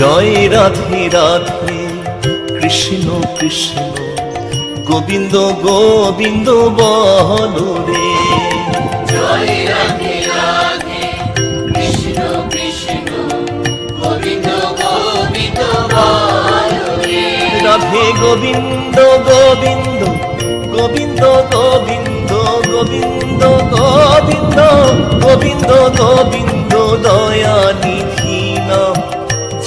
জয় রাধে রাধে কৃষ্ণ কৃষ্ণ গোবিন্দ গোবিন্দ বল রে। জয় রাধে রাধে কৃষ্ণ কৃষ্ণ গোবিন্দ গোবিন্দ রাধে গোবিন্দ গোবিন্দ গোবিন্দ গোবিন্দ গোবিন্দ গোবিন্দ গোবিন্দ গোবিন্দ দয়া নিধি নাম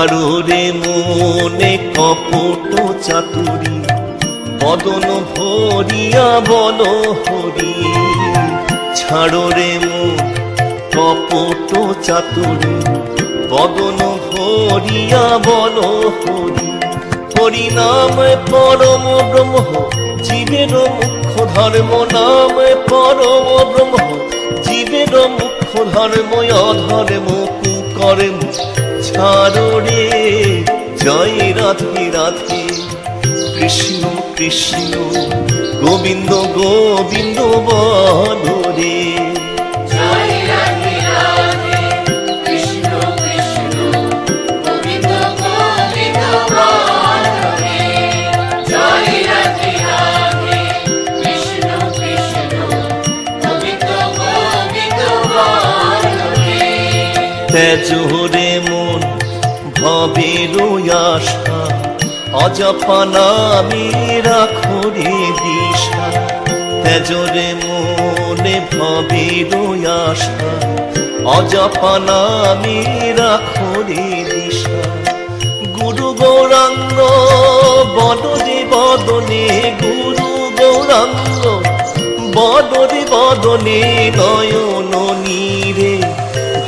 ছাড়ো রে মনে কপট চাতুরি, বদন ভরিয়া বল হরি। ছাড়ো রে মন কপট চাতুরি, বদন ভরিয়া বল হরি। হরি নাম পরম ব্রহ্ম, জীবের মুখ্য ধর্ম নাম পরম ব্রহ্ম। জীবের মুখ্য ধর্ম অধর্ম, কুকর্ম। ধরণে জয় রাধে রাধে। কৃষ্ণ কৃষ্ণ গোবিন্দ গোবিন্দ বধরে তেজ ভবের আশা অজপা নামে রাখো রে দিশা। তেজরে মনে ভবের আশা অজপা নামে রাখো দিশা। গুরু গৌরাঙ্গ বদনে বদনে, গুরু গৌরাঙ্গ বদনে বদনে নয়ন নীরে।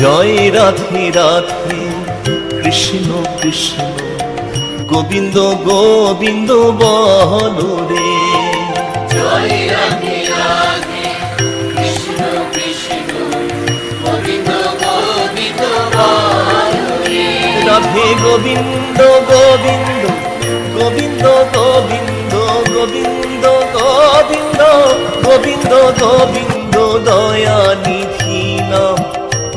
জয় রাধে রাধে কৃষ্ণ কৃষ্ণ গোবিন্দ গোবিন্দ বল রে। জয় রাধে রাধে কৃষ্ণ কৃষ্ণ গোবিন্দ গোবিন্দ বলে রাধে গোবিন্দ গোবিন্দ গোবিন্দ গোবিন্দ গোবিন্দ গোবিন্দ গোবিন্দ গোবিন্দ দয়া নিধি নাম।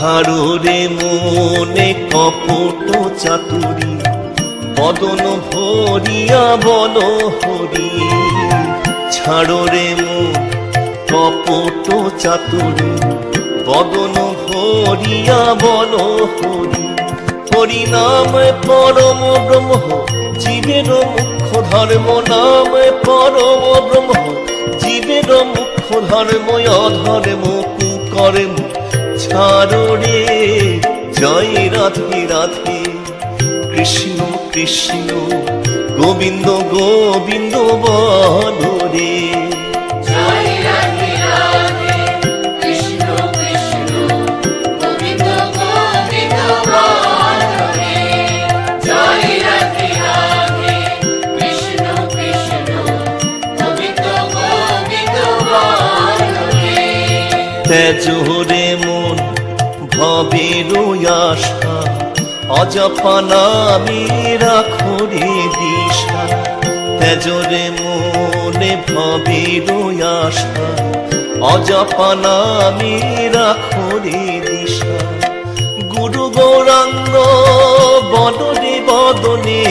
ছাড়ো রে মনে কপট চাতুরি, বদন ভরিয়া বল হরি। ছাড়ো রে কপট চাতুরি, বদন ভরিয়া বল হরি। হরি নাম পরম ব্রহ্ম, জীবের মুখ্য ধর্ম নাম পরম ব্রহ্ম। জীবের মুখ্য ধর্ম, অধর্ম, কুকর্ম। চরণে জয় রাধি রাধে কৃষ্ণ কৃষ্ণ গোবিন্দ গোবিন্দ বনরে। তেজ হরে বেরোয় আশা অজপা নামে রাখরে দিশা। তেজরে মনে ভবেরোয় আশা অজপা নামে রাখরে দিশা। গুরু গৌরাঙ্গ বদনে বদনে